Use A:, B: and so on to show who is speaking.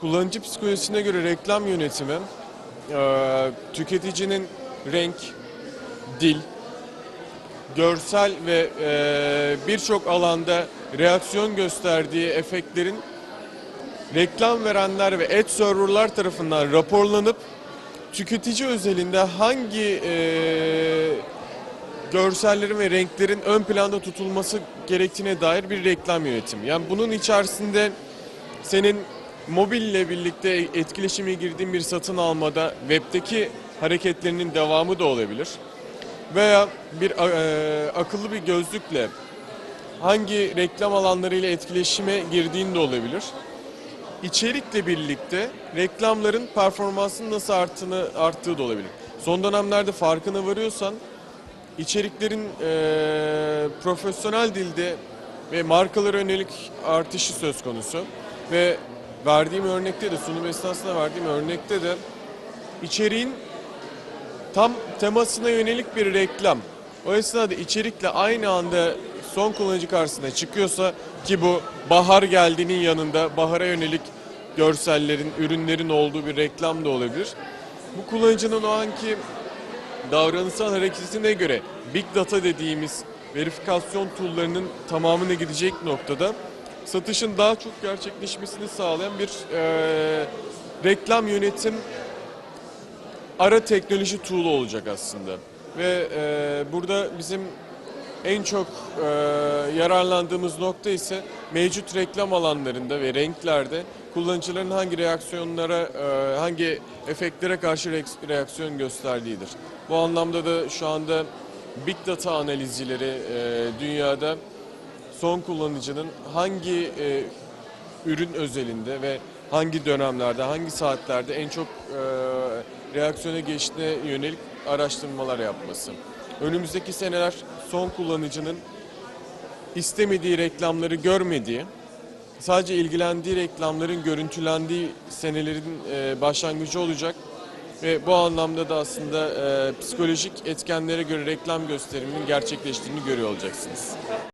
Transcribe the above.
A: Kullanıcı psikolojisine göre reklam yönetimi eee, tüketicinin renk, dil, görsel ve eee, birçok alanda reaksiyon gösterdiği efektlerin reklam verenler ve ad serverlar tarafından raporlanıp tüketici özelinde hangi eee, görsellerin ve renklerin ön planda tutulması gerektiğine dair bir reklam yönetimi. Yani bunun içerisinde senin mobille birlikte etkileşime girdiğin bir satın almada webdeki hareketlerinin devamı da olabilir. Veya bir e, akıllı bir gözlükle hangi reklam alanlarıyla etkileşime girdiğin de olabilir. İçerikle birlikte reklamların performansının nasıl arttığını, arttığı da olabilir. Son dönemlerde farkına varıyorsan içeriklerin eee, profesyonel dilde ve markalara yönelik artışı söz konusu. Ve verdiğim örnekte de sunum esnasında verdiğim örnekte de içeriğin tam temasına yönelik bir reklam. O esnada içerikle aynı anda son kullanıcı karşısına çıkıyorsa ki bu bahar geldiğinin yanında bahara yönelik görsellerin, ürünlerin olduğu bir reklam da olabilir. Bu kullanıcının o anki davranışsal hareketine göre Big Data dediğimiz verifikasyon tool'larının tamamına gidecek noktada satışın daha çok gerçekleşmesini sağlayan bir eee, reklam yönetim ara teknoloji tool'u olacak aslında. Ve eee, burada bizim en çok eee, yararlandığımız nokta ise mevcut reklam alanlarında ve renklerde kullanıcıların hangi reaksiyonlara, eee, hangi efektlere karşı reaks- reaksiyon gösterdiğidir. Bu anlamda da şu anda Big Data analizcileri eee, dünyada son kullanıcının hangi e, ürün özelinde ve hangi dönemlerde, hangi saatlerde en çok e, reaksiyona geçtiğine yönelik araştırmalar yapması. Önümüzdeki seneler son kullanıcının istemediği reklamları görmediği, sadece ilgilendiği reklamların görüntülendiği senelerin e, başlangıcı olacak. Ve bu anlamda da aslında e, psikolojik etkenlere göre reklam gösteriminin gerçekleştiğini görüyor olacaksınız.